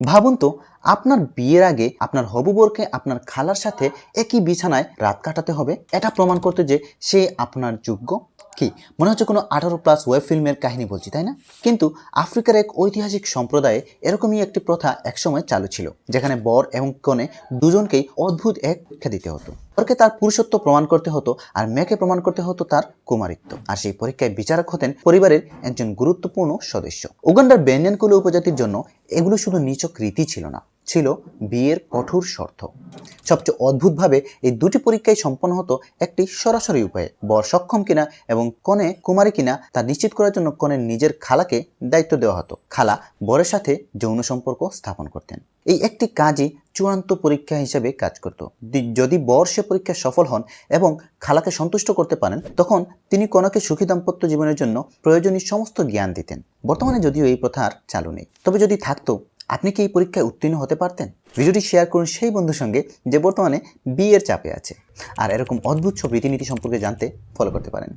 ভাবুন তো, আপনার বিয়ের আগে আপনার হবুবরকে আপনার খালার সাথে একই বিছানায় রাত কাটাতে হবে। এটা প্রমাণ করতে যে সে আপনার যোগ্য কি? মনে হচ্ছে কোনো আঠারো প্লাস ওয়েব ফিল্মের কাহিনী বলছি, তাই না? কিন্তু আফ্রিকার এক ঐতিহাসিক সম্প্রদায়ে এরকমই একটি প্রথা একসময় চালু ছিল, যেখানে বর এবং কনে দুজনকেই অদ্ভুত এক পরীক্ষা দিতে হতো। বরকে তার পুরুষত্ব প্রমাণ করতে হতো আর মেয়েকে প্রমাণ করতে হতো তার কুমারিত্ব। আর সেই পরীক্ষায় বিচারক হতেন পরিবারের একজন গুরুত্বপূর্ণ সদস্য। উগান্ডার বেনিয়ানকুলো উপজাতির জন্য এগুলো শুধু নিচক রীতি ছিল না, ছিল বিয়ের কঠোর শর্ত। সবচেয়ে অদ্ভুতভাবে এই দুটি পরীক্ষায় সম্পন্ন হতো একটি সরাসরি উপায়ে, বর সক্ষম কিনা এবং কনে কুমারী কিনা তা নিশ্চিত করার জন্য কনের নিজের খালাকে দায়িত্ব দেওয়া হতো। খালা বরের সাথে যৌন সম্পর্ক স্থাপন করতেন। এই একটি কাজই চূড়ান্ত পরীক্ষা হিসেবে কাজ করত। যদি বর সে পরীক্ষায় সফল হন এবং খালাকে সন্তুষ্ট করতে পারেন, তখন তিনি কনাকে সুখী দাম্পত্য জীবনের জন্য প্রয়োজনীয় সমস্ত জ্ঞান দিতেন। বর্তমানে যদিও এই প্রথা আর চালু নেই। তবে যদি থাকতো, আপনি কি এই পরীক্ষায় উত্তীর্ণ হতে পারতেন? ভিডিওটি শেয়ার করুন সেই বন্ধুর সঙ্গে যে বর্তমানে বিয়ের চাপে আছে। আর এরকম অদ্ভুত সব রীতিনীতি সম্পর্কে জানতে ফলো করতে পারেন।